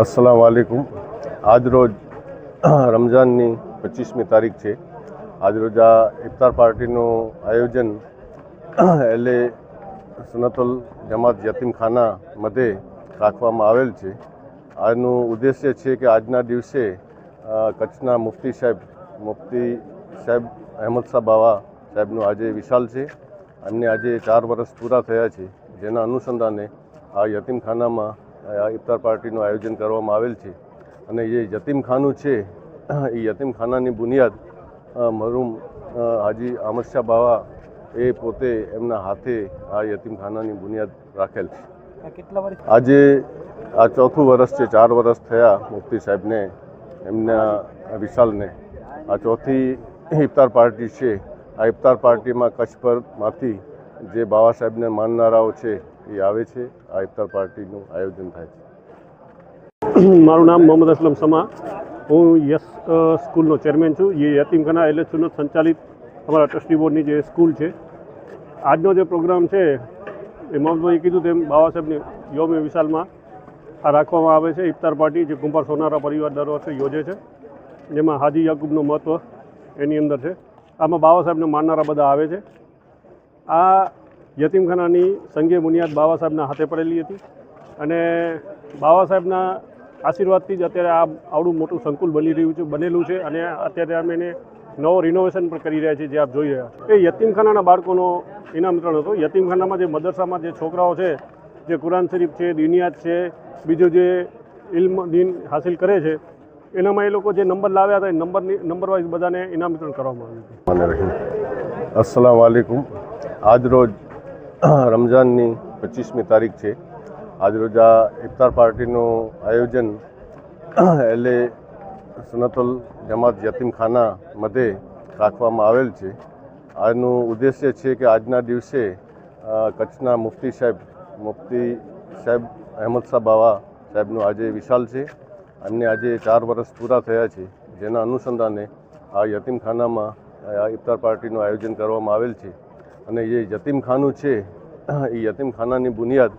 અસલામ વાલેકુમ. આજરોજ રમઝાનની પચીસમી તારીખ છે. આજરોજ આ ઇફતાર પાર્ટીનું આયોજન એલે સુનતુલ જમાત યતીમખાના મધ્યે રાખવામાં આવેલ છે. આનું ઉદ્દેશ્ય છે કે આજના દિવસે કચ્છના મુફતી સાહેબ મુફતી સાહેબ અહેમદ શાહ બાવા સાહેબનું આજે વિશાલ છે. એમને આજે ચાર વર્ષ પૂરા થયા છે. જેના અનુસંધાને આ યતીમખાનામાં ઇફતાર પાર્ટીનું આયોજન કરવામાં આવેલ છે. અને એ યતીમખાનું છે એ યતીમખાનાની બુનિયાદ મરૂમ હાજી અહમદ બાવા એ પોતે એમના હાથે આ યતીમખાનાની બુનિયાદ રાખેલ છે. કેટલા વર્ષ આજે આ ચોથું વર્ષ છે ચાર વર્ષ થયા મુફતી સાહેબને એમના વિશાલને. આ ચોથી ઇફતાર પાર્ટી છે. આ ઇફતાર પાર્ટીમાં કચ્છભરમાંથી જે બાબા સાહેબને માનનારાઓ છે એ આવે છે. આ ઇફતાર પાર્ટીનું આયોજન થાય છે. મારું નામ મોહમ્મદ અસલમ સમા. હું યસ સ્કૂલનો ચેરમેન છું. એ યતીમખાના એટલે સુન્નત સંચાલિત અમારા ટ્રસ્ટી બોર્ડની જે સ્કૂલ છે. આજનો જે પ્રોગ્રામ છે, એ મોહમ્મદભાઈએ કીધું તેમ બાબા સાહેબની યોમે વિશાલમાં આ રાખવામાં આવે છે. ઇફતાર પાર્ટી જે કુંભાર સોનારા પરિવાર દર વર્ષે યોજે છે. જેમાં હાજી યાકુબનું મહત્ત્વ એની અંદર છે. આમાં બાબા સાહેબને માનનારા બધા આવે છે. આ યતીમખાનાની સંઘે બુનિયાદ બાબા સાહેબના હાથે પડેલી હતી અને બાબા સાહેબના આશીર્વાદથી જ અત્યારે આ આવડું મોટું સંકુલ બની રહ્યું છે, બનેલું છે અને અત્યારે અમે એને નવો રિનોવેશન પણ કરી રહ્યા છીએ જે આપ જોઈ રહ્યા છો. એ યતીમખાનાના બાળકોનો ઇનામ વિતરણ હતો. યતીમખાનામાં જે મદરસામાં જે છોકરાઓ છે, જે કુરાન શરીફ છે દિનિયાત છે, બીજું જે ઇલ્મ દિન હાસિલ કરે છે, એનામાં એ લોકો જે નંબર લાવ્યા હતા, એ નંબરની નંબર વાઇઝ બધાને ઇનામ વિતરણ કરવામાં આવ્યું હતું. અસલામ વાલેકુમ. આજરોજ રમઝાનની પચીસમી તારીખ છે. આજરોજ આ ઇફતાર પાર્ટીનું આયોજન એલે સુનતુલ જમાત યતીમખાના મધ્યે રાખવામાં આવેલ છે. આનું ઉદ્દેશ્ય છે કે આજના દિવસે કચ્છના મુફતી સાહેબ મુફતી સાહેબ અહેમદ શાહ બાવા સાહેબનું આજે વિશાલ છે. એમને આજે ચાર વર્ષ પૂરા થયા છે. જેના અનુસંધાને આ યતીમખાનામાં આ ઇફતાર પાર્ટીનું આયોજન કરવામાં આવેલ છે. અને જે યતીમખાનું છે એ યતીમખાનાની બુનિયાદ